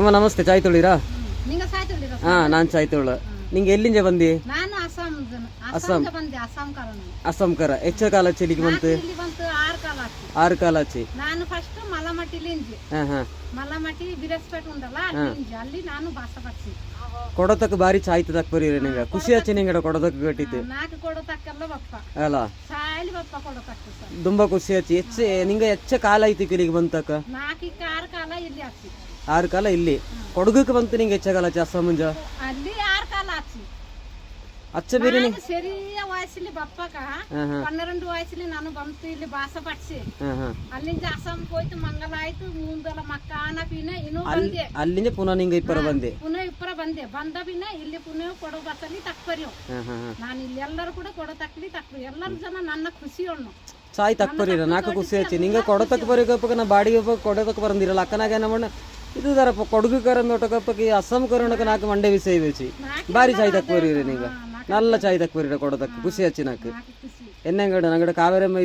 ಅಮ್ಮ ನಮಸ್ತೆ ಚಾಯ್ ತೊಳಿರಾ ಹಾ ನಾನ್ ಚಾಯ್ ತೊಳ ನಿಂಗೆ ಎಲ್ಲಿಂದ ಬಂದಿ? ಅಸ್ಸಾಂ ಅಸ್ಸಾಂ ಕರ ಹೆಚ್ಚ ಕಾಲ ಚೆಲಿಗೆ ಬಂತು? ಆರು ಕಾಲ ಆಗ್ತಿ ಆರು ಹಚ್ಚಿ ನಾನು ಫಸ್ಟ್ ಮಲಮಟ್ಟಿಲಿ ಮಲಮಟ್ಟಿ ಬಿರಸ್ಪೇಟ್ ಉಂಟಲ್ಲ ಅಲ್ಲಿ ನಾನು ಭಾಷ ಪಡಿಸಿ ಕೊಡತಕ್ಕ ಬಾರಿ ಚಾಯ್ತದ ಬರೀ ಬರೀರಿ ನಿಂಗೆ. ಖುಷಿ ಹಚ್ಚಿ ನಿಂಗಡ ಕೊಡತಕ್ಕ ಗಟ್ಟಿತ್ತು ನಾಲ್ಕು ಬಪ್ಪ. ಅಲ್ಲ. ತುಂಬಾ ಖುಷಿ ಆಯ್ತು. ಹೆಚ್ಚ ನಿಂಗೆ ಹೆಚ್ಚ ಕಾಲ ಐತಿ ಇಲ್ಲಿಗೆ ಬಂತಕ್ಕ? ಆರು ಕಾಲ ಇಲ್ಲಿ ಹಾಕ್ಸಿ ಆರು ಕಾಲ ಇಲ್ಲಿ. ಕೊಡಗಕ್ಕೆ ಬಂತು ನಿಂಗೆ ಹೆಚ್ಚ ಕಾಲ ಜಾಸ್ತಿ ಮುಂಜ ಅಲ್ಲಿ ಆರು ಕಾಲ ಮಂಗಲ ಆಯ್ತು ಮುಂದಲ ಮಕ್ಕ ಆನ ಇನ್ನು ಇನ್ನೂ ಬಂದೆ. ಅಲ್ಲಿಂದ ಪುನಃ ನಿಂಗ ಇಪ್ಪರ ಬಂದೆ? ಪುನಃ ಇಪ್ಪರ ಬಂದೆ. ಬಂದ ಬಿನ ಇಲ್ಲಿ ಪುನಃ ಕೊಡೋ ನಾನು ಇಲ್ಲಿ ಎಲ್ಲರೂ ಕೂಡ ಕೊಡೋ ತಕ್ಲಿ ತಕ್ಬರಿ ಎಲ್ಲರೂ ಜನ ನನ್ನ ಖುಷಿ ಅಣ್ಣು ಚಾಯ್ ತಕ್ ಬರೀರ ನಾಲ್ಕು ಖುಷಿ ಹಚ್ಚಿ ನಿಂಗೆ ಕೊಡೋ ಬರೀಗಪ್ಪಕ ನಾ ಬಾಡಿಗೆ ಕೊಡತಕ್ಕ ಬರಂದಿರಲ್ಲ. ಅಕ್ಕನಾಗ ಏನ ಮಾಡ ಇದು ದರಪ್ಪ ಕೊಡಗು ಕರ ಒಟ್ಟಕಪ್ಪಕ್ಕೆ ಅಸ್ಸಾಂ ಕರೋಣಕ್ಕೆ ನಾಲ್ಕು ಮಂಡೆ ವಿಷಯ ಬೇಚಿ ಬಾರಿ ಸಾಯಿ ತಕ್ಕೋರಿ ಬರೀರಿ ನಿಂಗೆ. ನಲ್ಲ ಚಾಯ್ ತಕ್ ಬರೀರ ಕೊಡತಕ್ಕ ಖುಷಿ ಹಚ್ಚಿ ಇದ್ದು ನಾಲ್ಕು ಖುಷಿ ಎನ್ನಂಗಡ ನಂಗಡ ಕಾವೇರಮ್ಮ